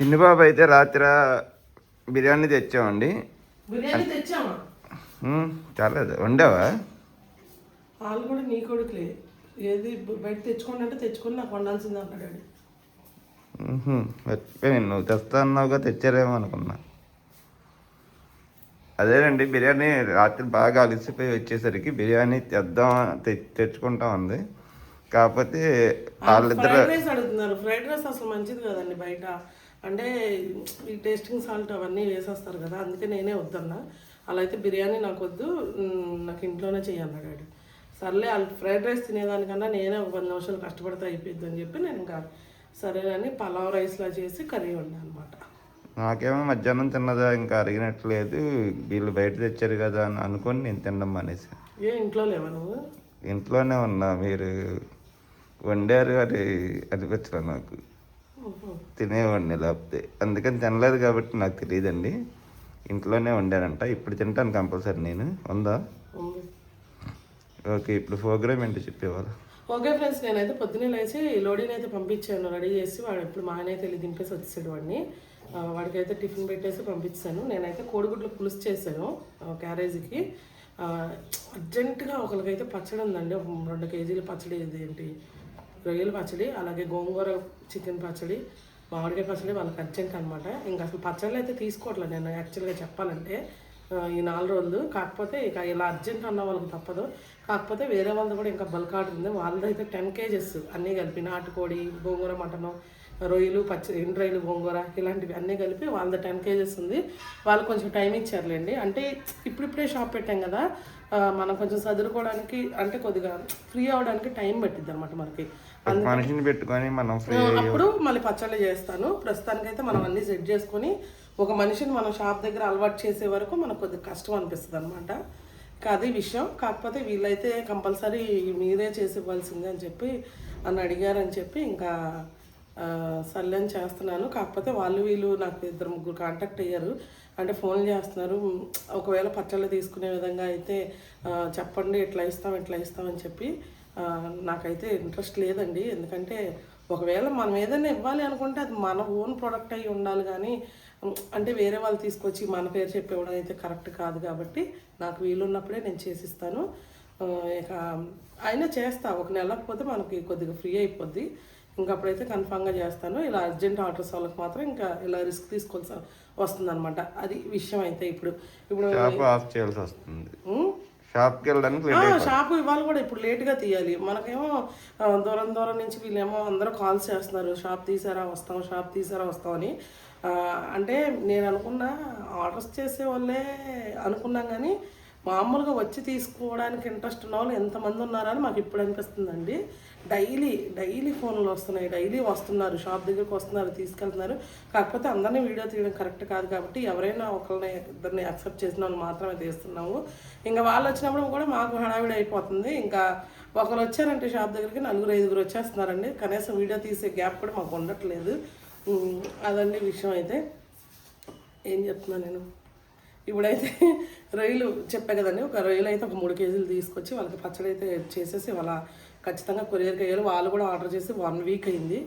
చిన్నబాబు అయితే రాత్రి బిర్యానీ తెచ్చామండి. బిర్యానీ తెచ్చామా? ఉమ్, చాలేదు వండావా? వాళ్ళు కూడా నీ కొడుకులే. ఏది బయట తెచ్చుకోండి అంటే తెచ్చుకొని నాకు వండాల్సింది అన్నాడు మర్చిపోయాను నువ్వు తెస్తా అన్నావుగా తెచ్చారేమో అనుకున్నా. అదేనండి బిర్యానీ రాత్రి బాగా అలసిపోయి వచ్చేసరికి బిర్యానీ తెద్దాం తె- తెచ్చుకుంటాం ఉంది కాకపోతే వాళ్ళిద్దరు ఫ్రైడ్ రైస్ అడుగుతున్నారు. ఫ్రైడ్ రైస్ అసలు మంచిది కదండి బయట. అంటే ఈ టేస్టింగ్ సాల్ట్ అవన్నీ వేసేస్తారు కదా అందుకే నేనే వద్దన్నా. అలా అయితే బిర్యానీ నాకు వద్దు నాకు ఇంట్లోనే చెయ్యన్నాడు డాడీ. సర్లే వాళ్ళు ఫ్రైడ్ రైస్ తినేదానికన్నా నేనే ఒక పది నిమిషాలు కష్టపడితే అయిపోద్ది అని చెప్పి నేను ఇంకా సరేనని పలావ్ రైస్లా చేసి కర్రీ వండాను అనమాట నాకేమో మధ్యాహ్నం తిన్నదా ఇంకా అరిగినట్లేదు వీళ్ళు బయట తెచ్చారు కదా అని అనుకొని నేను తినడం మానేసి. ఏ ఇంట్లో లేవా నువ్వు? ఇంట్లోనే ఉన్నా మీరు వండారు అది అనిపించలేదు నాకు. తినేవాడిని లేకపోతే. అందుకని తినలేదు కాబట్టి నాకు తెలియదండి. ఇంట్లోనే వండానంట. ఇప్పుడు తింటాను కంపల్సరీ నేను. ఉందా? ఓకే ఇప్పుడు ప్రోగ్రామ్ ఏంటో చెప్పేవాళ్ళు. ఓకే ఫ్రెండ్స్ నేనైతే పొద్దున్నే లేచి లోడీని అయితే పంపించాను. రెడీ చేసి వాడు ఇప్పుడు మా అయితే వెళ్ళి దింపేసి వచ్చేసాడు వాడిని. వాడికైతే టిఫిన్ పెట్టేసి పంపించాను నేనైతే కోడిగుడ్లు పులుసు చేశాను క్యారేజీకి. అర్జెంటుగా ఒకరికైతే పచ్చడి ఉందండి. రెండు కేజీల పచ్చడి ఏంటి? రొయ్యల పచ్చడి అలాగే గోంగూర చికెన్ పచ్చడి మామిడికాయ పచ్చడి వాళ్ళకి అర్జెంట్ అనమాట ఇంకా అసలు పచ్చళ్ళు అయితే తీసుకోవట్లేదు నేను యాక్చువల్గా చెప్పాలంటే ఈ నాలుగు రోజులు. కాకపోతే ఇక ఇలా అర్జెంట్ అన్న వాళ్ళకి తప్పదు. కాకపోతే వేరే వాళ్ళది కూడా ఇంకా బల్క్ ఆర్డర్ ఉంది. వాళ్ళది అయితే టెన్ కేజెస్ అన్నీ కలిపి నాటుకోడి గోంగూర మటను రొయ్యలు పచ్చి ఎండు రొయ్యలు గోంగూర ఇలాంటివి అన్నీ కలిపి వాళ్ళది టెన్ కేజెస్ ఉంది. వాళ్ళు కొంచెం టైం ఇచ్చారులేండి. అంటే ఇప్పుడిప్పుడే షాప్ పెట్టాం కదా మనం కొంచెం చదువుకోవడానికి అంటే కొద్దిగా ఫ్రీ అవడానికి టైం పెట్టిద్ది అనమాట మనకి. మనిషిని పెట్టుకొని మనం అప్పుడు మళ్ళీ పచ్చళ్ళు చేస్తాను. ప్రస్తుతానికైతే మనం అన్ని సెట్ చేసుకొని ఒక మనిషిని మనం షాప్ దగ్గర అలవాటు చేసే వరకు మనకు కొద్దిగా కష్టం అనిపిస్తుంది అనమాట ఇంకా అది విషయం. కాకపోతే వీళ్ళైతే కంపల్సరీ మీరే చేసి ఇవ్వాల్సిందే అని చెప్పి నన్ను అడిగారని చెప్పి ఇంకా అని చేస్తున్నాను. కాకపోతే వాళ్ళు వీళ్ళు నాకు ఇద్దరు ముగ్గురు కాంటాక్ట్ అయ్యారు. అంటే ఫోన్ చేస్తున్నారు. ఒకవేళ పచ్చళ్ళు తీసుకునే విధంగా అయితే చెప్పండి ఇట్లా ఇస్తాం ఇట్లా ఇస్తాం అని చెప్పి నాకైతే ఇంట్రెస్ట్ లేదండి. ఎందుకంటే ఒకవేళ మనం ఏదైనా ఇవ్వాలి అనుకుంటే అది మన ఓన్ ప్రోడక్ట్ అయి ఉండాలి కానీ అంటే వేరే వాళ్ళు తీసుకొచ్చి మన పేరు చెప్పేవడం అయితే కరెక్ట్ కాదు కాబట్టి నాకు వీలున్నప్పుడే నేను చేసిస్తాను. ఇక అయినా చేస్తా. ఒక నెలకపోతే మనకి కొద్దిగా ఫ్రీ అయిపోద్ది. ఇంకా అప్పుడైతే కన్ఫామ్గా చేస్తాను. ఇలా అర్జెంట్ ఆర్డర్స్ వాళ్ళకి మాత్రం ఇంకా ఇలా రిస్క్ తీసుకోవాల్సి వస్తుంది అది విషయం అయితే ఇప్పుడు. ఇప్పుడు ఆఫ్ చేయాల్సి వస్తుంది. షాప్కి వెళ్ళడానికి షాపు ఇవాళ కూడా ఇప్పుడు లేట్గా తీయాలి. మనకేమో దూరం దూరం నుంచి వీళ్ళేమో అందరూ కాల్స్ చేస్తున్నారు. షాప్ తీసారా? వస్తాం. షాప్ తీసారా? వస్తాం అని. అంటే నేను అనుకున్నా ఆర్డర్స్ చేసే వాళ్ళే అనుకున్నాం కానీ మామూలుగా వచ్చి తీసుకోవడానికి ఇంట్రెస్ట్ ఉన్న వాళ్ళు ఎంతమంది ఉన్నారని మాకు ఇప్పుడు అనిపిస్తుందండి. డైలీ డైలీ ఫోన్లు వస్తున్నాయి. డైలీ వస్తున్నారు. షాప్ దగ్గరికి వస్తున్నారు తీసుకెళ్తున్నారు. కాకపోతే అందరినీ వీడియో తీయడం కరెక్ట్ కాదు కాబట్టి ఎవరైనా ఒకరిని ఇద్దరిని యాక్సెప్ట్ చేసిన వాళ్ళు మాత్రమే తీస్తున్నాము. ఇంకా వాళ్ళు వచ్చినప్పుడు కూడా మాకు హడావిడి అయిపోతుంది. ఇంకా ఒకరు వచ్చారంటే షాప్ దగ్గరికి నలుగురు ఐదుగురు వచ్చేస్తున్నారండి. కనీసం వీడియో తీసే గ్యాప్ కూడా మాకు ఉండట్లేదు. అదండి విషయం అయితే. ఏం చెప్తున్నాను నేను? ఇప్పుడైతే రొయ్యలు చెప్పా కదండి ఒక రొయ్యలు అయితే ఒక మూడు కేజీలు తీసుకొచ్చి వాళ్ళకి పచ్చడి అయితే చేసేసి వాళ్ళ ఖచ్చితంగా కొరియర్కి అయ్యారు వాళ్ళు కూడా ఆర్డర్ చేసి వన్ వీక్ అయింది.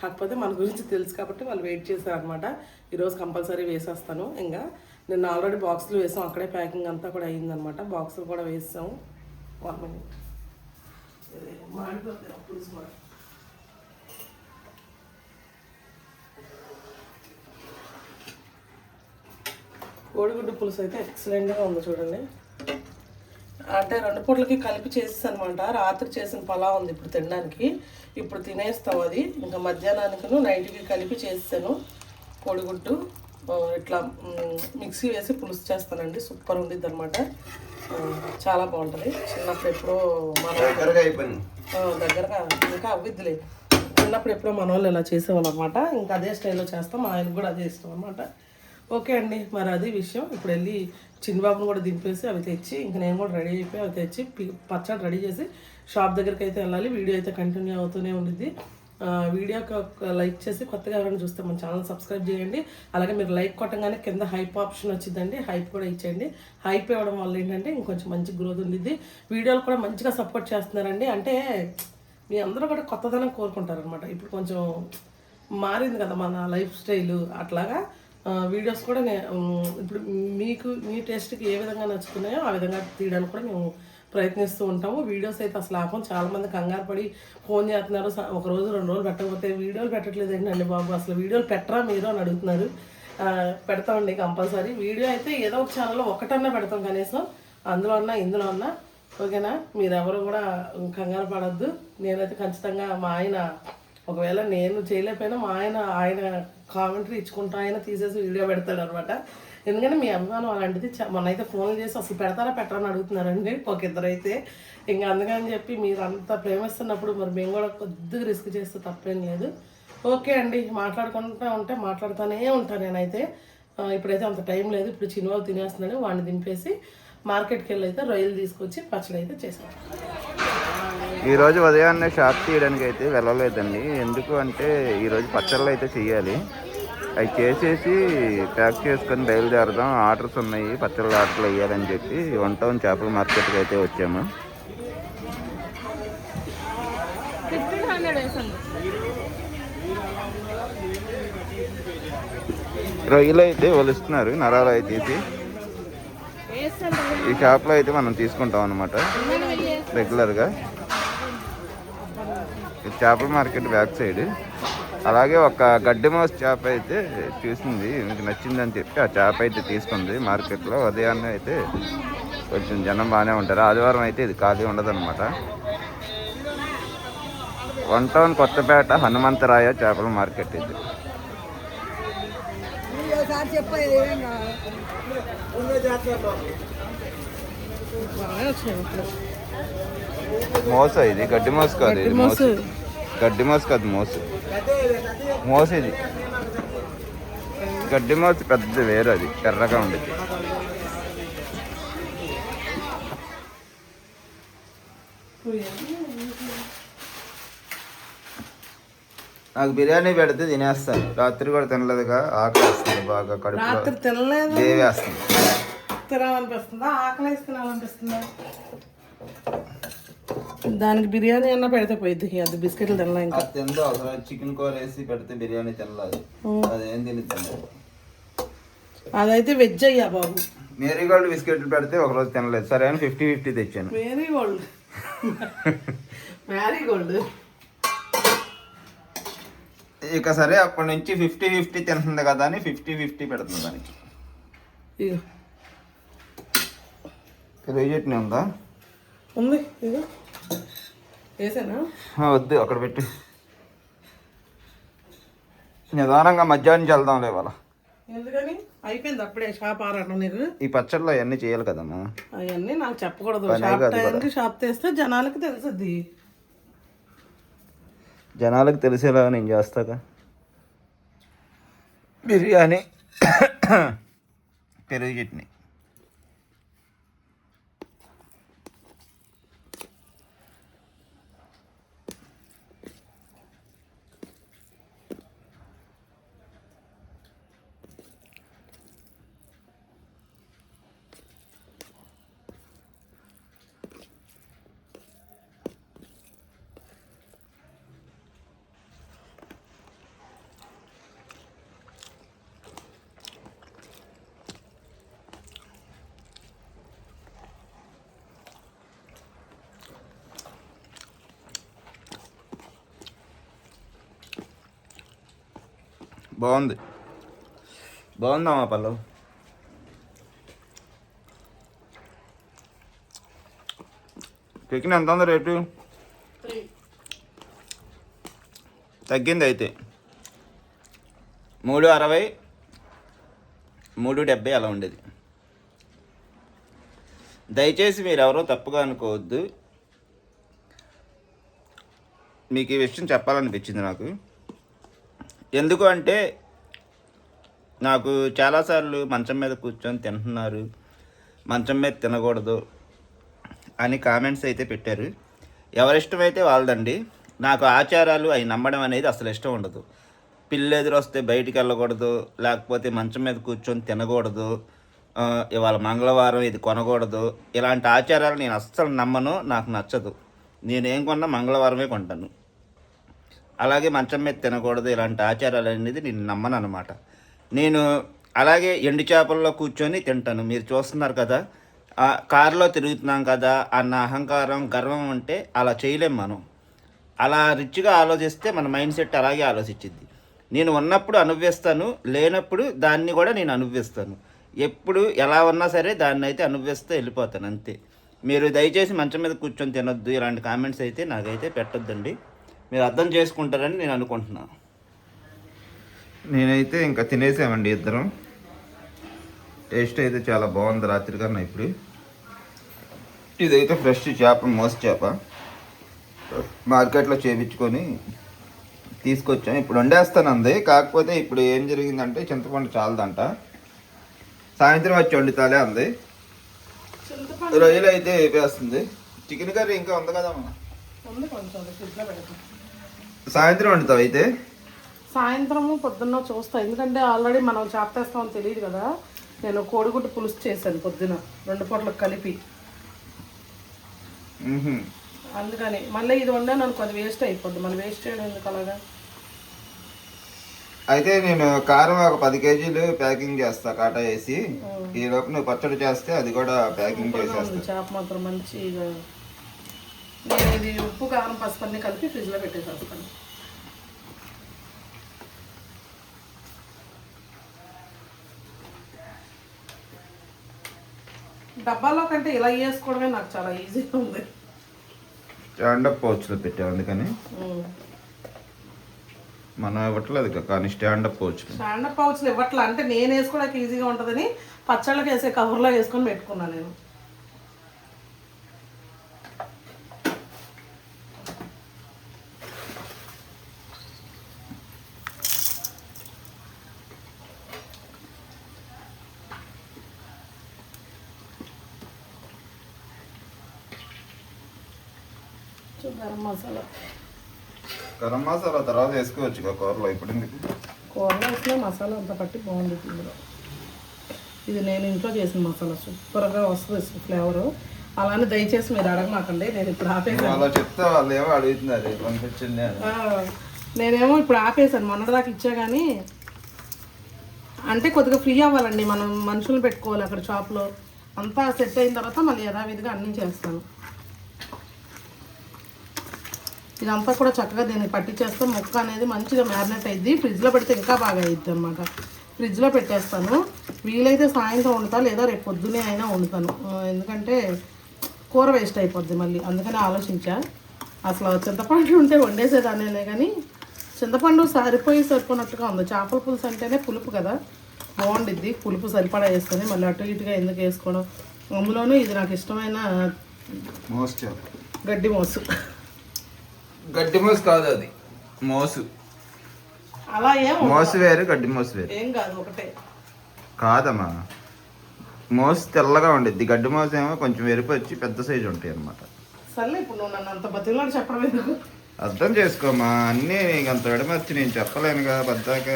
కాకపోతే మన గురించి తెలుసు కాబట్టి వాళ్ళు వెయిట్ చేశారనమాట ఈరోజు కంపల్సరీ వేసేస్తాను. ఇంకా నిన్న ఆల్రెడీ బాక్సులు వేసాం. అక్కడే ప్యాకింగ్ అంతా కూడా అయిందనమాట బాక్సులు కూడా వేసాము వన్ మినిట్. మాడిపోతుంది కోడిగుడ్డు పులుసు అయితే ఎక్సలెంట్గా ఉంది చూడండి. అంటే రెండు పూటలకి కలిపి చేసేసి అనమాట రాత్రి చేసిన పలావ్ ఉంది ఇప్పుడు తినడానికి. ఇప్పుడు తినేస్తాం అది. ఇంకా మధ్యాహ్నానికి నైట్కి కలిపి చేసాను కోడిగుడ్డు ఇట్లా మిక్సీ వేసి పులుసు చేస్తానండి. సూపర్ ఉండిద్ది అనమాట చాలా బాగుంటుంది. చిన్నప్పుడు ఎప్పుడో మన దగ్గరగా అయిపోయింది. ఆ, దగ్గరగా ఇంకా అవ్విద్దిలే. చిన్నప్పుడు ఎప్పుడో మన వాళ్ళు ఇలా చేసేవాళ్ళు అనమాట ఇంకా అదే స్టైల్లో చేస్తాం. మా ఆయనకు కూడా అదే ఇష్టం అనమాట. ఓకే అండి. మరి అది విషయం. ఇప్పుడు వెళ్ళి చిన్నబాబును కూడా దింపేసి అవి తెచ్చి ఇంకా నేను కూడా రెడీ అయిపోయి అవి తెచ్చి పచ్చడి రెడీ చేసి షాప్ దగ్గరికి అయితే వెళ్ళాలి. వీడియో అయితే కంటిన్యూ అవుతూనే ఉండిద్ది. వీడియోకి లైక్ చేసి కొత్తగా ఎవరైనా చూస్తే మన ఛానల్ సబ్స్క్రైబ్ చేయండి. అలాగే మీరు లైక్ కొట్టగానే కింద హైప్ ఆప్షన్ వచ్చిందండి. హైప్ కూడా ఇచ్చేయండి. హైప్ ఇవ్వడం వల్ల ఏంటంటే ఇంకొంచెం మంచి గ్రోత్ ఉండిద్ది. వీడియోలు కూడా మంచిగా సపోర్ట్ చేస్తున్నారండి. అంటే మీ అందరూ కూడా కొత్తదనం కోరుకుంటారు అనమాట ఇప్పుడు కొంచెం మారింది కదా మన లైఫ్ స్టైల్. అట్లాగా వీడియోస్ కూడా ఇప్పుడు మీకు మీ టేస్ట్కి ఏ విధంగా నచ్చుతున్నాయో ఆ విధంగా తీయడానికి కూడా మేము ప్రయత్నిస్తూ ఉంటాము. వీడియోస్ అయితే అసలు ఆపం. చాలామంది కంగారు పడి ఫోన్ చేస్తున్నారు. ఒక రోజు రెండు రోజులు పెట్టకపోతే వీడియోలు పెట్టట్లేదు. అండి బాబు? అసలు వీడియోలు పెట్టరా మీరు అని అడుగుతున్నారు. పెడతామండి కంపల్సరీ. వీడియో అయితే ఏదో ఒక ఛానల్లో ఒకటన్నా పెడతాం కనీసం. అందులో అన్నా ఇందులో అన్నా. ఓకేనా? మీరెవరు కూడా కంగారు పడద్దు. నేనైతే ఖచ్చితంగా మా ఆయన ఒకవేళ నేను చేయలేకపోయినా మా ఆయన ఆయన కామెంటరీ ఇచ్చుకుంటా ఆయన తీసేసి వీడియో పెడతాడు అనమాట ఎందుకంటే మీ అభిమానం అలాంటిది చ- మొన్న అయితే ఫోన్ చేసి అసలు పెడతారా పెట్టరని అడుగుతున్నారండి ఒక ఇద్దరైతే. ఇంకా అందుకని చెప్పి మీరు అంత ప్రేమిస్తున్నప్పుడు మరి మేము కూడా కొద్దిగా రిస్క్ చేస్తే తప్పేం లేదు. ఓకే అండి మాట్లాడుకుంటూ ఉంటే మాట్లాడుతూనే ఉంటాను నేనైతే. ఇప్పుడైతే అంత టైం లేదు ఇప్పుడు చిన్నవాళ్ళు తినేస్తున్నాడు వాడిని దింపేసి మార్కెట్కి వెళ్ళి అయితే రొయ్యలు తీసుకొచ్చి పచ్చడి అయితే చేస్తాను. ఈరోజు ఉదయాన్నే షాప్ తీయడానికి అయితే వెళ్ళలేదండి. ఎందుకు అంటే ఈరోజు పచ్చళ్ళు అయితే చెయ్యాలి అవి చేసేసి ప్యాక్ చేసుకొని బయలుదేరదాం. ఆర్డర్స్ ఉన్నాయి పచ్చళ్ళ ఆర్డర్లు వేయాలని చెప్పి వన్ టౌన్ చేపల మార్కెట్కి అయితే వచ్చాము. రొయ్యలు అయితే వలుస్తున్నారు నరాలు అయితే తీసి. ఈ షాప్లో అయితే మనం తీసుకుంటాం అనమాట రెగ్యులర్గా. చేపల మార్కెట్ బ్యాక్ సైడ్. అలాగే ఒక గడ్డి మోస్ చేప అయితే చూసింది. మీకు నచ్చిందని చెప్పి ఆ చేప అయితే తీసుకుంది మార్కెట్లో. ఉదయాన్నే అయితే కొంచెం జనం బాగానే ఉంటారు. ఆదివారం అయితే ఇది ఖాళీ ఉండదు అనమాట వన్ టౌన్ కొత్తపేట హనుమంతరాయ చేపల మార్కెట్ ఇది. మోస ఇది. గడ్డి మోస కాదు ఇది. మోసు. గడ్డి మోస కాదు మోసు. మోస ఇది గడ్డి మోస పెద్దది వేరు అది ఎర్రగా ఉండేది నాకు బిర్యానీ పెడితే తినేస్తాను. రాత్రి కూడా తినలేదుగా ఆకలి వస్తుంది బాగా తినలేదు. దేవేస్తుంది తినాలనిపిస్తుందా? ఆకలి తినాలనిపిస్తుందా? దానికి బిర్యానీ అన్న పెడితే పోయింది అది బిస్కెట్లు తినలే ఇంకా. తిందో చికెన్ కూర వేసి పెడితే బిర్యానీ తినలేదు అదేం. తిని తినలేదు అదైతే వెజ్ అయ్యా బాబు. మేరీగోల్డ్ బిస్కెట్లు పెడితే ఒకరోజు తినలేదు. సరే అని ఫిఫ్టీ ఫిఫ్టీ తెచ్చాను. Marigold. Marigold. ఇక సరే అప్పటి నుంచి ఫిఫ్టీ ఫిఫ్టీ తింటుంది కదా అని ఫిఫ్టీ ఫిఫ్టీ పెడుతుంది దానికి. చట్నీ ఉందా? ఉంది ఇగో. వేసానా? వద్దు అక్కడ పెట్టి. నిదానంగా మధ్యాహ్నం వెళ్దాం ఇవాళ. ఎందుకని? అయిపోయింది అప్పుడే షాప్ నీకు? ఈ పచ్చళ్ళు అవన్నీ చేయాలి కదమ్మా. అవన్నీ నాకు చెప్పకూడదు. షాప్ టైంకి షాప్ తెస్తే జనాలకి తెలుసుద్ది. జనాలకు తెలిసేలా నేను చేస్తాగా. బిర్యానీ పెరుగు చట్నీ. బాగుంది. బాగుందమ్మా పల్లవ్? చికెన్ ఎంత ఉంది రేటు? తగ్గింది అయితే. మూడు అరవై మూడు డెబ్బై అలా ఉండేది. దయచేసి మీరు ఎవరో తప్పుగా అనుకోవద్దు. మీకు ఈ విషయం చెప్పాలనిపించింది నాకు. ఎందుకు అంటే నాకు చాలాసార్లు మంచం మీద కూర్చొని తింటున్నారు. మంచం మీద తినకూడదు అని కామెంట్స్ అయితే పెట్టారు. ఎవరిష్టమైతే వాళ్ళదండి నాకు ఆచారాలు అవి నమ్మడం అనేది అసలు ఇష్టం ఉండదు. పిల్లెదురు వస్తే బయటికి వెళ్ళకూడదు లేకపోతే మంచం మీద కూర్చొని తినకూడదు ఇవాళ మంగళవారం ఇది కొనకూడదు. ఇలాంటి ఆచారాలు నేను అస్సలు నమ్మను నాకు నచ్చదు. నేనేం కొన్నా మంగళవారమే కొంటాను. అలాగే మంచం మీద తినకూడదు ఇలాంటి ఆచారాలు అనేది నేను నమ్మను అనమాట నేను అలాగే ఎండు చేపల్లో కూర్చొని తింటాను. మీరు చూస్తున్నారు కదా ఆ కారులో తిరుగుతున్నాం కదా అన్న అహంకారం గర్వం అంటే అలా చేయలేం మనం. అలా రిచ్గా ఆలోచిస్తే మన మైండ్ సెట్ అలాగే ఆలోచించింది నేను ఉన్నప్పుడు అనుభవిస్తాను లేనప్పుడు దాన్ని కూడా నేను అనుభవిస్తాను. ఎప్పుడు ఎలా ఉన్నా సరే దాన్ని అయితే అనుభవిస్తూ వెళ్ళిపోతాను అంతే. మీరు దయచేసి మంచం మీద కూర్చొని తినొద్దు ఇలాంటి కామెంట్స్ అయితే నాకైతే పెట్టొద్దండి. మీరు అర్థం చేసుకుంటారని నేను అనుకుంటున్నాను. నేనైతే ఇంకా తినేసామండి ఇద్దరం. టేస్ట్ అయితే చాలా బాగుంది రాత్రి కన్నా ఇప్పుడు. ఇదైతే ఫ్రెష్ చేప మోస చేప. మార్కెట్లో చేపించుకొని తీసుకొచ్చాం. ఇప్పుడు వండేస్తాను అంది కాకపోతే ఇప్పుడు ఏం జరిగిందంటే చింతపండు చాలదంట. సాయంత్రం వచ్చి వండుతాలే అంది. చింతపండు రొయ్యలు అయితే వేపేస్తుంది. చికెన్ కర్రీ ఇంకా ఉంది కదమ్మా ఉంది కొంచెం ఫ్రిడ్జ్లో పెడతాం సాయంత్రం వండుతావు అయితే? సాయంత్రము పొద్దున్న చూస్తా. ఎందుకంటే ఆల్రెడీ మనం చేపేస్తామని తెలియదు కదా. నేను కోడిగుడ్డు పులుసు చేశాను పొద్దున. రెండు పూటలకు కలిపి. అందుకని మళ్ళీ ఇది వండాను అనుకో అది వేస్ట్ అయిపోద్ది. మళ్ళీ వేస్ట్ చేయడం ఎందుకు అలాగా? అయితే నేను కారం ఒక పది కేజీలు ప్యాకింగ్ చేస్తా కాటా వేసి. ఈ లోపు నువ్వు పచ్చడి చేస్తే అది కూడా ప్యాకింగ్ చేసేస్తా. చేప మాత్రం మంచిగా నేను ఇది ఉప్పు కారం పసుపు అన్ని కలిపి ఫ్రిడ్జ్లో పెట్టేసేస్తాను డబ్బాలో కంటే ఇలా వేసుకోవడమే నాకు చాలా ఈజీగా ఉంది. స్టాండప్ పౌచ్లో పెట్టావు అందుకని. మనం ఇవ్వట్లేదు కానీ stand up pouch stand up పౌచ్లు ఇవ్వట్లా అంటే నేను వేసుకోవడానికి ఈజీగా ఉంటుందని పచ్చళ్ళకి వేసే కవర్లో వేసుకొని పెట్టుకున్నాను నేను కొంచెం గరం మసాలా. గరం మసాలా తర్వాత వేసుకోవచ్చు ఇక కూరలో ఇప్పుడు కూరలో వేసిన మసాలా అంతా పట్టి బాగుంది ఇందులో. ఇది నేను ఇంట్లో చేసిన మసాలా సూపర్గా వస్తుంది ఫ్లేవరు. అలానే దయచేసి మీరు అడగమాకండి నేను ఇప్పుడు ఆపేసాను అలా చెప్తే వాళ్ళు ఏమో అడుగుతున్నారు పంపించండి నేనేమో ఇప్పుడు ఆపేసాను మొన్నటిదాకా ఇచ్చా కానీ అంటే కొద్దిగా ఫ్రీ అవ్వాలండి మనం మనుషులు పెట్టుకోవాలి అక్కడ షాప్లో. అంతా సెట్ అయిన తర్వాత మళ్ళీ యథావిధిగా అన్నీ చేస్తాను. ఇదంతా కూడా చక్కగా దీన్ని పట్టించేస్తే ముక్క అనేది మంచిగా మ్యారినేట్ అయ్యిద్ది ఫ్రిడ్జ్లో పెడితే ఇంకా బాగా అయ్యిద్ది అనమాట ఫ్రిడ్జ్లో పెట్టేస్తాను. వీలైతే సాయంత్రం వండుతా లేదా రేపు పొద్దునే అయినా వండుతాను. ఎందుకంటే కూర వేస్ట్ అయిపోద్ది మళ్ళీ. అందుకని ఆలోచించా. అసలు చింతపండు ఉంటే వండేసేదానేలే కానీ చింతపండు సరిపోయి సరిపోయినట్టుగా ఉంది. చేపల పులుసు అంటేనే పులుపు కదా. బాగుండిద్ది. పులుపు సరిపడా వేసుకొని మళ్ళీ అటు ఇటుగా ఎందుకు వేసుకోవడం. అందులోనూ ఇది నాకు ఇష్టమైన గడ్డి మోసు గడ్డి మోసు కాదు అది. మోసు. అలా ఏం ఉండదు. మోసు వేరు గడ్డి మోసు వేరు. ఏం కాదు ఒకటే. కాదమ్మా. మోసు తెల్లగా ఉండిద్ది. గడ్డి మోసు ఏమో కొంచెం ఎరుపు వచ్చి పెద్ద సైజు ఉంటాయి అన్నమాట. సర్లే ఇప్పుడు నువ్వు నన్ను అంత బతిలాడు చెప్పడం ఎందుకు? అర్థం చేసుకోమా అన్నీ నీకు అంత విడమర్చి నేను చెప్పలేనుగా బద్దాక.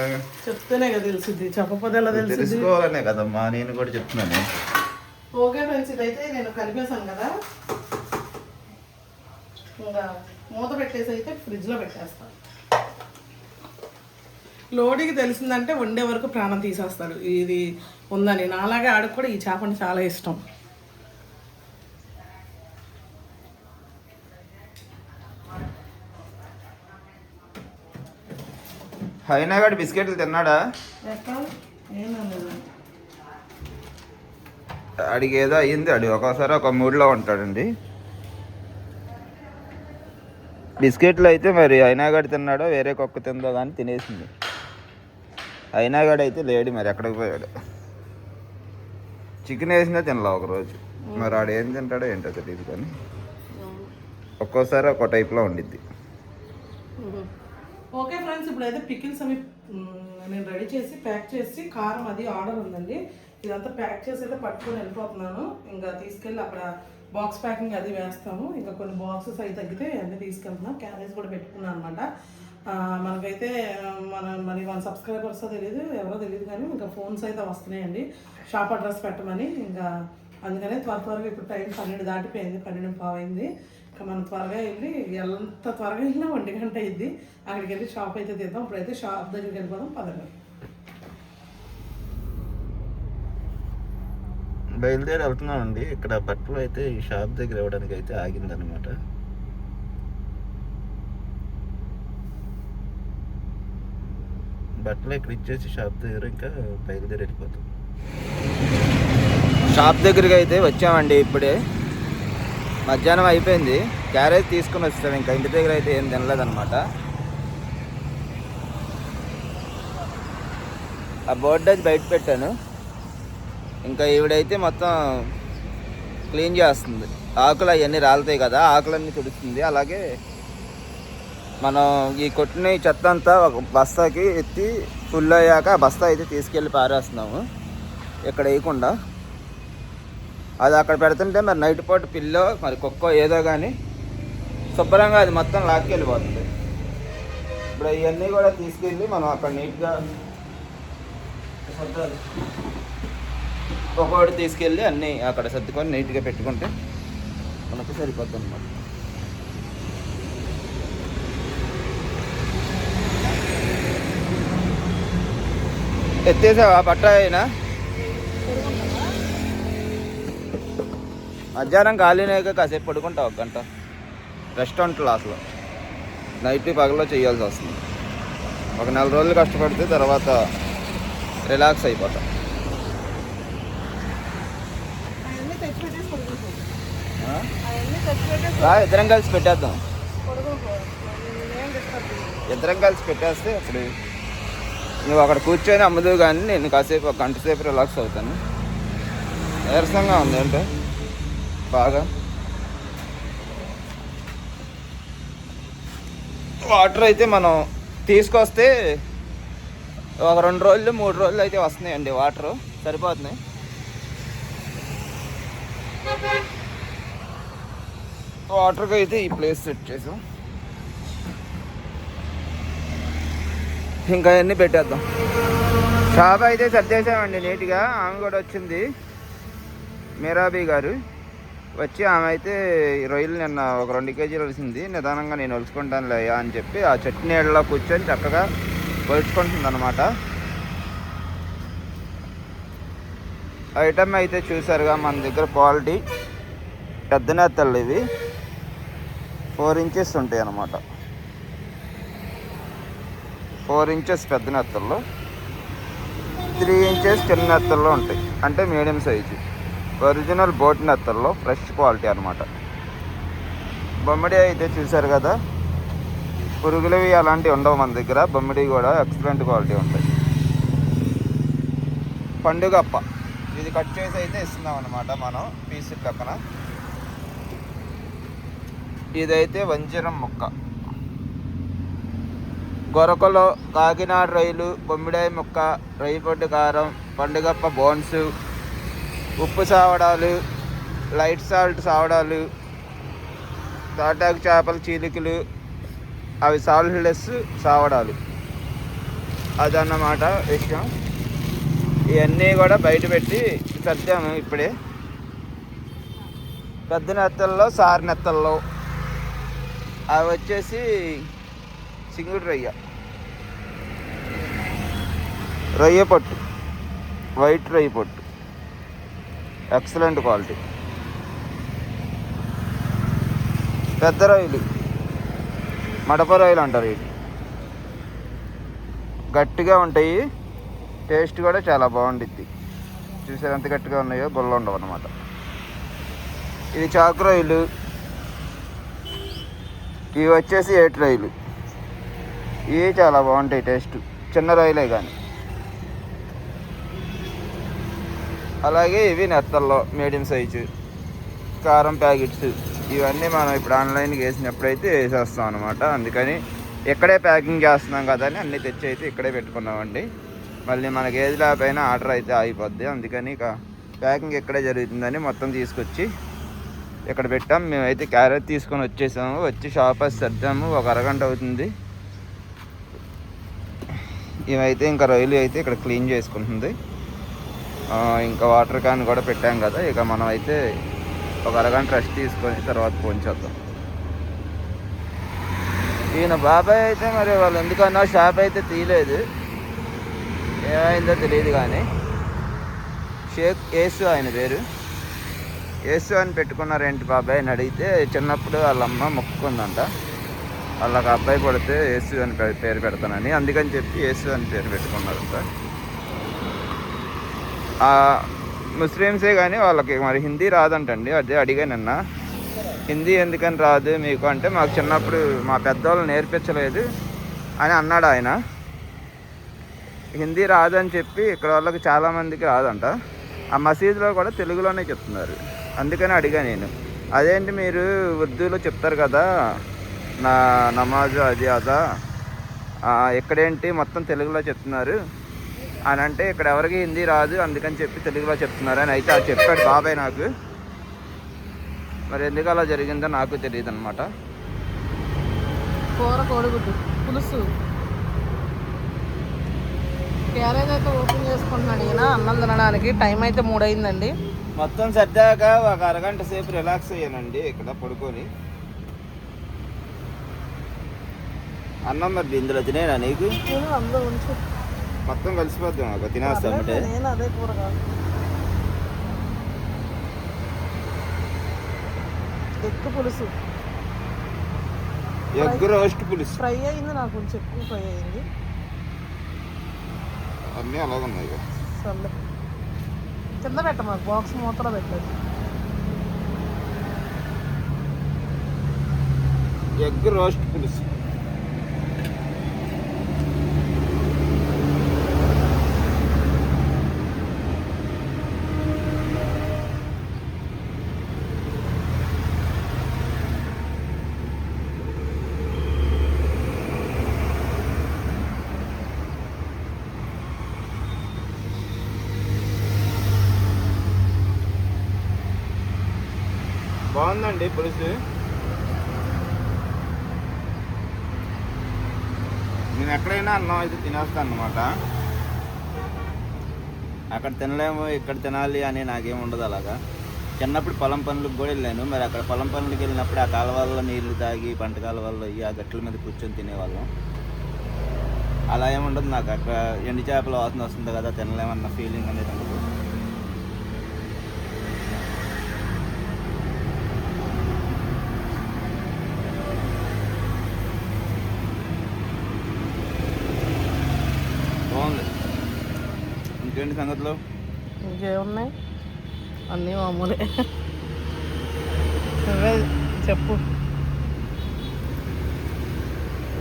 చెప్తేనే కదా తెలిసింది చెప్పకపోతే ఎలా తెలిసింది తెలుసుకోవాలనే కదమ్మా. నేను కూడా చెప్తున్నాను. ఓకే ఫ్రెండ్స్ ఇదైతే నేను కలిపేశాను కదా. ఇంకా మూత పెట్టేసి అయితే ఫ్రిడ్జ్లో పెట్టేస్తాను లోడికి తెలిసిందంటే వండే వరకు ప్రాణం తీసేస్తాడు ఇది ఉందని. నాలాగే ఆడికి కూడా ఈ చేపని చాలా ఇష్టం. హైనాగాడు బిస్కెట్లు తిన్నాడా? అడిగి ఏదో అయ్యింది. అడి ఒక్కోసారి ఒక మూడ్లో ఉంటాడండి. బిస్కెట్లు అయితే మరి అయినాగాడు తిన్నాడో వేరే కుక్క తిందో కానీ తినేసింది. అయినాగాడు అయితే లేడు మరి ఎక్కడికి పోయాడు? చికెన్ వేసినా తినలా ఒకరోజు. మరి ఆడు ఏం తింటాడో ఏంటో తెలియదు కానీ ఒక్కోసారి ఒక టైప్లో ఉండిద్ది. ఓకే ఫ్రెండ్స్ ఇప్పుడు అయితే పికిల్స్ అవి నేను రెడీ చేసి ప్యాక్ చేసి కారం అది ఆర్డర్ ఉందండి. ఇదంతా ప్యాక్ చేసి అయితే పట్టుకొని వెళ్ళిపోతున్నాను. ఇంకా తీసుకెళ్ళి అక్కడ బాక్స్ ప్యాకింగ్ అది వేస్తాము. ఇంకా కొన్ని బాక్సెస్ అవి తగ్గితే అన్నీ తీసుకెళ్తున్నాం. క్యారేజ్ కూడా పెట్టుకున్నాను అనమాట మనకైతే మన మరి మన సబ్స్క్రైబర్స్ తెలియదు ఎవరో తెలియదు కానీ ఇంకా ఫోన్స్ అయితే వస్తున్నాయండి. షాప్ అడ్రస్ పెట్టమని ఇంకా అందుకనే త్వర త్వరగా ఇప్పుడు టైం పన్నెండు దాటిపోయింది పన్నెండు పావైంది. ఇంకా మనం త్వరగా వెళ్ళి ఎంత త్వరగా వెళ్ళినా ఒంటి గంట అయింది. అక్కడికి వెళ్ళి షాప్ అయితే తీద్దాం. ఇప్పుడైతే షాప్ దగ్గరికి వెళ్ళిపోదాం పదండి. బయలుదేరి వెళ్తున్నామండి. ఇక్కడ బట్టలు అయితే ఈ షాప్ దగ్గర ఇవ్వడానికి అయితే ఆగిందనమాట బట్టలు ఇక్కడ ఇచ్చేసి షాప్ దగ్గర ఇంకా బయలుదేరి వెళ్ళిపోతాం. షాప్ దగ్గరికి అయితే వచ్చామండి ఇప్పుడే. మధ్యాహ్నం అయిపోయింది. క్యారేజ్ తీసుకుని వస్తాం ఇంకా. ఇంటి దగ్గర అయితే ఏం తినలేదన్నమాట. ఆ బోర్డు అది బయట పెట్టాను. ఇంకా ఈవిడైతే మొత్తం క్లీన్ చేస్తుంది. ఆకులు అవన్నీ రాలుతాయి కదా ఆకులన్నీ తుడుస్తుంది. అలాగే మనం ఈ కొట్టిన ఈ చెత్త అంతా ఒక బస్తాకి ఎత్తి ఫుల్ అయ్యాక ఆ బస్తా అయితే తీసుకెళ్ళి పారేస్తున్నాము. ఇక్కడ వేయకుండా. అది అక్కడ పెడుతుంటే మరి నైట్ పాటు పిల్లో మరి కుక్క ఏదో కానీ శుభ్రంగా అది మొత్తం లాక్కెళ్ళిపోతుంది. ఇప్పుడు ఇవన్నీ కూడా తీసుకెళ్ళి మనం అక్కడ నీట్గా ఒకటి తీసుకెళ్ళి అన్నీ అక్కడ సర్దుకొని నీట్గా పెట్టుకుంటే మనకు సరిపోద్ది అనమాట ఎత్తేసావా బట్ట అయినా? మధ్యాహ్నం ఖాళీనాక కాసేపు పడుకుంటావు ఒక గంట. రెస్టారెంట్లో అసలు నైట్ పగలో చేయాల్సి వస్తుంది. ఒక నెల రోజులు కష్టపడితే తర్వాత రిలాక్స్ అయిపోతాం అవన్నీ తెచ్చిపెట్టేసి పడుకుంటాం ఆ? అవన్నీ తెచ్చిపెట్టేసి రా ఇద్దరం కలిసి పెట్టేద్దాం. ఇద్దరం కలిసి పెట్టేస్తే అప్పుడు నువ్వు అక్కడ కూర్చొని అమ్మదు కానీ నేను కాసేపు ఒక గంట సేపు రిలాక్స్ అవుతాను. నీరసంగా ఉంది అంటే బాగా. వాటర్ అయితే మనం తీసుకొస్తే ఒక రెండు రోజులు మూడు రోజులు అయితే వస్తున్నాయండి వాటర్. సరిపోతున్నాయి. వాటర్కి అయితే ఈ ప్లేస్ సెట్ చేసాం. ఇంకా అన్నీ పెట్టేద్దాం. షాప్ అయితే సర్దేశామండి నీట్గా. ఆమె కూడా వచ్చింది. మీరాబీ గారు వచ్చి ఆమె అయితే ఈ రొయ్యలు నిన్న ఒక రెండు కేజీలు వలిసింది. నిదానంగా నేను ఒలుచుకుంటాను లేయా అని చెప్పి ఆ చట్నీ నీళ్ళలో కూర్చొని చక్కగా ఒలుచుకుంటుంది అనమాట ఐటమ్ అయితే చూసారుగా మన దగ్గర క్వాలిటీ పెద్ద నేతలు ఇవి. ఫోర్ ఇంచెస్ ఉంటాయి అన్నమాట. ఫోర్ ఇంచెస్ పెద్ద నెత్తల్లో త్రీ ఇంచెస్ చిన్న నెత్తల్లో ఉంటాయి. అంటే మీడియం సైజు. ఒరిజినల్ బోట్ నెత్తల్లో ఫ్రెష్ క్వాలిటీ అనమాట బొమ్మిడి అయితే చూశారు కదా? పురుగులవి అలాంటివి ఉండవు మన దగ్గర. బొమ్మిడి కూడా ఎక్సలెంట్ క్వాలిటీ ఉంటాయి. పండుగప్ప ఇది కట్ చేసి అయితే ఇస్తున్నాం అనమాట మనం పీసు పక్కన. ఇదైతే వంజరం మొక్క. గొరకలో కాకినాడ రొయ్యలు బొమ్మిడాయి ముక్క రొయ్య కారం పండుగప్ప బోన్స్ ఉప్పు సావడాలు లైట్ సాల్ట్ సావడాలు తాటాకు చేపల చీలికలు అవి సాల్ట్లెస్ సావడాలు. అదన్నమాట విషయం. ఇవన్నీ కూడా బయట పెట్టి సర్దాము ఇప్పుడే. పెద్ద నెత్తల్లో సారు నెత్తల్లో. అవి వచ్చేసి సింగిల్ రొయ్య. రొయ్య పొట్టు. వైట్ రొయ్య పొట్టు. Excellent quality. పెద్ద రొయ్యలు. మడప రొయ్యలు అంటారు ఇవి గట్టిగా ఉంటాయి. టేస్ట్ కూడా చాలా బాగుండిద్ది. చూసారు ఎంత గట్టిగా ఉన్నాయో? గొల్ల ఉండవు అనమాట ఇది చాకు రొయ్యలు. ఇవి వచ్చేసి ఏటు రొయ్యలు ఇవి చాలా బాగుంటాయి టేస్ట్. చిన్న రొయ్యలే కానీ. అలాగే ఇవి నెత్తల్లో మీడియం సైజు కారం ప్యాకెట్స్. ఇవన్నీ మనం ఇప్పుడు ఆన్లైన్కి వేసినప్పుడైతే వేసేస్తాం అనమాట అందుకని ఇక్కడే ప్యాకింగ్ చేస్తున్నాం కదా అని అన్నీ తెచ్చి అయితే ఇక్కడే పెట్టుకున్నామండి. మళ్ళీ మనకి ఏది లేకపోయినా ఆర్డర్ అయితే ఆగిపోద్ది. అందుకని ఇక ప్యాకింగ్ ఇక్కడే జరుగుతుందని మొత్తం తీసుకొచ్చి ఇక్కడ పెట్టాం. మేమైతే క్యారెట్ తీసుకొని వచ్చేసాము. వచ్చి షాప్ అది సర్దాము. ఒక అరగంట అవుతుంది. ఇవైతే ఇంకా రొయ్యలు అయితే ఇక్కడ క్లీన్ చేసుకుంటుంది. ఇంకా వాటర్ క్యాన్ కూడా పెట్టాం కదా. ఇక మనం అయితే ఒక అరగంట రెస్ట్ తీసుకొని తర్వాత ఫోన్ చేద్దాం. ఈయన బాబాయ్ అయితే మరి వాళ్ళు ఎందుకన్నా షాప్ అయితే తీయలేదు. ఏమైందో తెలియదు కానీ. షేక్ ఏసు ఆయన పేరు. యేసు అని పెట్టుకున్నారేంటి బాబాయ్ అని అడిగితే చిన్నప్పుడు వాళ్ళ అమ్మ మొక్కుకుందంట. వాళ్ళకి అబ్బాయి పడితే యేసు అని పేరు పెడతానని. అందుకని చెప్పి యేసు అని పేరు పెట్టుకున్నారంట ముస్లిమ్సే కానీ వాళ్ళకి మరి హిందీ రాదంటండి. అదే అడిగా నిన్న. హిందీ ఎందుకని రాదు మీకు అంటే మాకు చిన్నప్పుడు మా పెద్దవాళ్ళు నేర్పించలేదు అని అన్నాడు ఆయన. హిందీ రాదని చెప్పి ఇక్కడ వాళ్ళకి చాలామందికి రాదంట. ఆ మసీదులో కూడా తెలుగులోనే చెప్తున్నారు. అందుకని అడిగా నేను. అదేంటి మీరు ఉర్దూలో చెప్తారు కదా నా నమాజు అది అదా ఆ, ఇక్కడేంటి మొత్తం తెలుగులో చెప్తున్నారు. అని అంటే ఇక్కడ ఎవరికి హిందీ రాదు అందుకని చెప్పి తెలుగులో చెప్తున్నారు అని అయితే అది చెప్పాడు బాబాయ్ నాకు. మరి ఎందుకు అలా జరిగిందో నాకు తెలియదు అనమాట కూర కోడిగుడ్డు పులుసు. క్యారేజ్ అయితే ఓపెన్ చేసుకుంటున్నాడు ఈయన అన్నం తినడానికి. టైం అయితే మూడయిందండి. మొత్తం సర్దాక ఒక అరగంట సేపు రిలాక్స్ అయ్యానండి ఇక్కడ పడుకొని. అన్నం మరి ఇందులో తినేనా నీకు? మొత్తం కలిసిపోద్దాం ఒక తినేస్తాం అంటే. కాదు. ఎగ్ పులుసు. ఎగ్ రోస్ట్ పులుసు. ఫ్రై అయింది నాకు కొంచెం ఎక్కువ ఫ్రై అయింది. అన్నీ అలాగే ఉన్నాయి ఇక. సర్లే. కింద పెట్టమాకు బాక్స్ మూతలో పెట్టలేదు. ఎగ్ రోస్ట్ పులుసు. బాగుందండి పోలీసు నేను ఎక్కడైనా అన్నం అయితే తినేస్తాను అనమాట అక్కడ తినలేము ఇక్కడ తినాలి అని నాకేం ఉండదు అలాగా. చిన్నప్పుడు పొలం పనులకు కూడా వెళ్ళాను. మరి అక్కడ పొలం పనులకు వెళ్ళినప్పుడు ఆ కాలువల్లో నీళ్ళు తాగి పంట కాలువల్లో ఈ ఆ గట్ల మీద కూర్చొని తినేవాళ్ళం. అలా ఏముండదు నాకు. అక్కడ ఎండి చేపల వాసన వస్తుంది కదా తినలేమన్న ఫీలింగ్ అనేది ఉండదు బాగుంది ఇంకేంటి సంగతిలో? ఇంకేమున్నాయి? అన్నీ మామూలే. నువ్వే చెప్పు.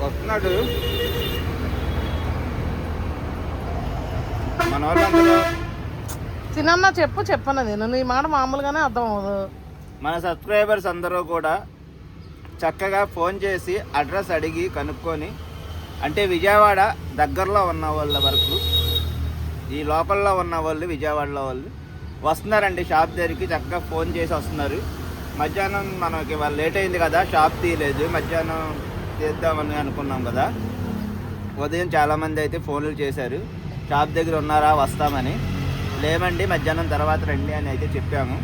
వస్తున్నాడు. మన వాళ్ళందరూ తినన్నా చెప్పు చెప్పన్నది నేను. ఈ మాట మామూలుగానే అర్థం అవ్వదు. మన సబ్స్క్రైబర్స్ అందరూ కూడా చక్కగా ఫోన్ చేసి అడ్రస్ అడిగి కనుక్కొని అంటే విజయవాడ దగ్గరలో ఉన్న వాళ్ళ వరకు ఈ లోకల్లో ఉన్న వాళ్ళు విజయవాడలో వాళ్ళు వస్తున్నారండి షాప్ దగ్గరికి చక్కగా ఫోన్ చేసి వస్తున్నారు. మధ్యాహ్నం మనకి వాళ్ళు లేట్ అయింది కదా షాప్ తీయలేదు. మధ్యాహ్నం తీద్దామని అనుకున్నాం కదా. ఉదయం చాలామంది అయితే ఫోన్లు చేశారు. షాప్ దగ్గర ఉన్నారా వస్తామని. లేమండి మధ్యాహ్నం తర్వాత రండి అని అయితే చెప్పాము.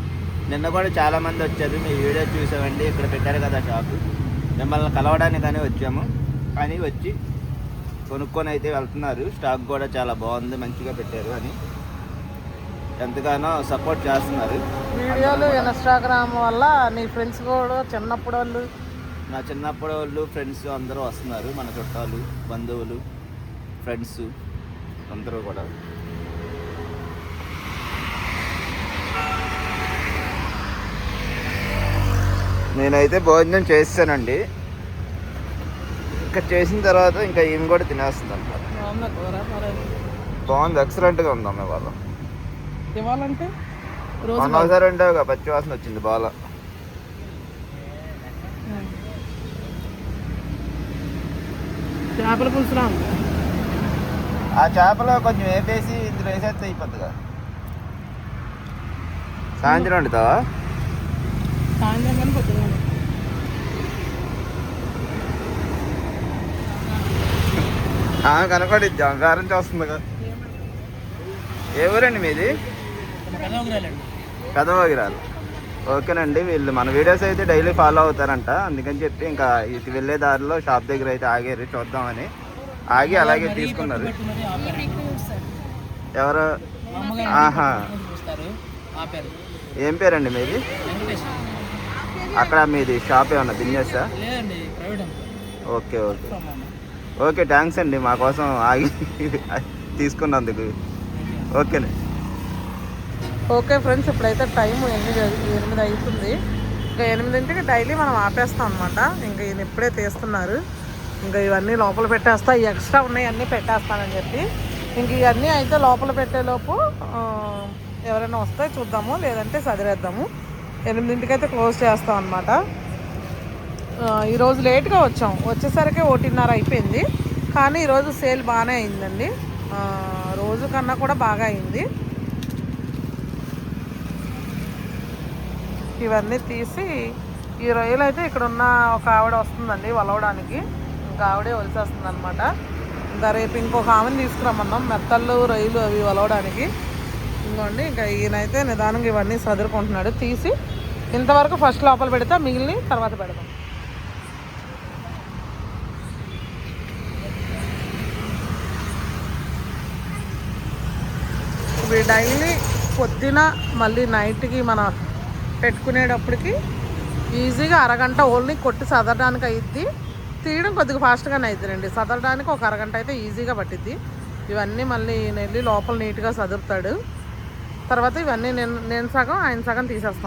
నిన్న కూడా చాలామంది వచ్చారు. మీ వీడియో చూసామండి ఇక్కడ పెట్టారు కదా షాపు. మిమ్మల్ని కలవడానికని వచ్చాము. కానీ వచ్చి కొనుక్కొని అయితే వెళ్తున్నారు. స్టాక్ కూడా చాలా బాగుంది మంచిగా పెట్టారు అని. ఎంతగానో సపోర్ట్ చేస్తున్నారు. వీడియోలు ఇన్స్టాగ్రామ్ వల్ల నీ ఫ్రెండ్స్ కూడా చిన్నప్పుడు వాళ్ళు నా చిన్నప్పుడు వాళ్ళు ఫ్రెండ్స్ అందరూ వస్తున్నారు. మన చుట్టాలు బంధువులు ఫ్రెండ్స్ అందరూ కూడా. నేనైతే భోజనం చేస్తానండి. ఇంకా చేసిన తర్వాత ఇంకా ఈమె కూడా తినేస్తుంది అనమాట బాగుందా ఎక్సలెంట్గా ఉంది అమ్మాయి వాళ్ళ ఇవ్వాలంటే మొన్న ఒకసారి అంటే ఒక పచ్చి వాసన వచ్చింది బాగా చేపల పులుసులా ఉంది ఆ చేపలో కొంచెం వేపేసి ఇందులో వేసేస్తే అయిపోద్దిగా సాయంత్రం వండుతావా? సాయంత్రం కానీ పొద్దున్న కానీ. కనపడిద్ది అహంకారం చేస్తుంది కదా. ఏ ఊరండి మీది? పెదవగిరాలు. ఓకేనండి వీళ్ళు మన వీడియోస్ అయితే డైలీ ఫాలో అవుతారంట. అందుకని చెప్పి ఇంకా ఇటు వెళ్ళే దారిలో షాప్ దగ్గర అయితే ఆగారు. చూద్దామని. ఆగి అలాగే తీసుకున్నారు. ఎవరు? ఆహా. ఏం పేరండి మీది? అక్కడ మీది షాప్ ఏమన్నా business okay okay. Okay thanks అండి. మా కోసం ఆగి తీసుకున్నందుకు. ఓకేనే ఓకే ఫ్రెండ్స్ ఇప్పుడైతే టైం ఎనిమిది ఎనిమిది అవుతుంది ఇంకా ఎనిమిదింటికి డైలీ మనం ఆపేస్తాం అనమాట ఇంకా ఈయన ఇప్పుడే తీస్తున్నారు. ఇంకా ఇవన్నీ లోపల పెట్టేస్తా ఈ ఎక్స్ట్రా ఉన్నాయి అన్నీ పెట్టేస్తానని చెప్పి. ఇంక ఇవన్నీ అయితే లోపల పెట్టేలోపు ఎవరైనా వస్తే చూద్దాము లేదంటే సదిరేద్దాము ఎనిమిదింటికి అయితే క్లోజ్ చేస్తాం అనమాట ఈరోజు లేట్గా వచ్చాం. వచ్చేసరికి ఒకటిన్నర అయిపోయింది. కానీ ఈరోజు సేల్ బాగానే అయిందండి. రోజు కన్నా కూడా బాగా అయింది. ఇవన్నీ తీసి ఈ రొయ్యలు అయితే ఇక్కడ ఉన్న ఒక ఆవిడ వస్తుందండి వలవడానికి. ఇంకా ఆవిడే వలిసేస్తుంది అనమాట ఇంకా రేపు ఇంకొక ఆమెను తీసుకురమ్మన్నాం. మెత్తళ్ళు రొయ్యలు అవి వలవడానికి. ఇంకోండి ఇంకా ఈయనైతే నిదానంగా ఇవన్నీ చదువుకుంటున్నాడు తీసి ఇంతవరకు ఫస్ట్ లోపల పెడితే మిగిలిన తర్వాత పెడదాం. ఇవి డైలీ పొద్దున మళ్ళీ నైట్కి మన పెట్టుకునేటప్పటికి ఈజీగా అరగంట ఓన్లీ కొట్టి సదరడానికి అయిద్ది. తీయడం కొద్దిగా ఫాస్ట్గానే అవుతుందండి సదరడానికి ఒక అరగంట అయితే ఈజీగా పట్టిద్ది. ఇవన్నీ మళ్ళీ ఈయన వెళ్ళి లోపల నీట్గా సదురుతాడు. తర్వాత ఇవన్నీ నేను నేను సగం ఆయన సగం తీసేస్తాను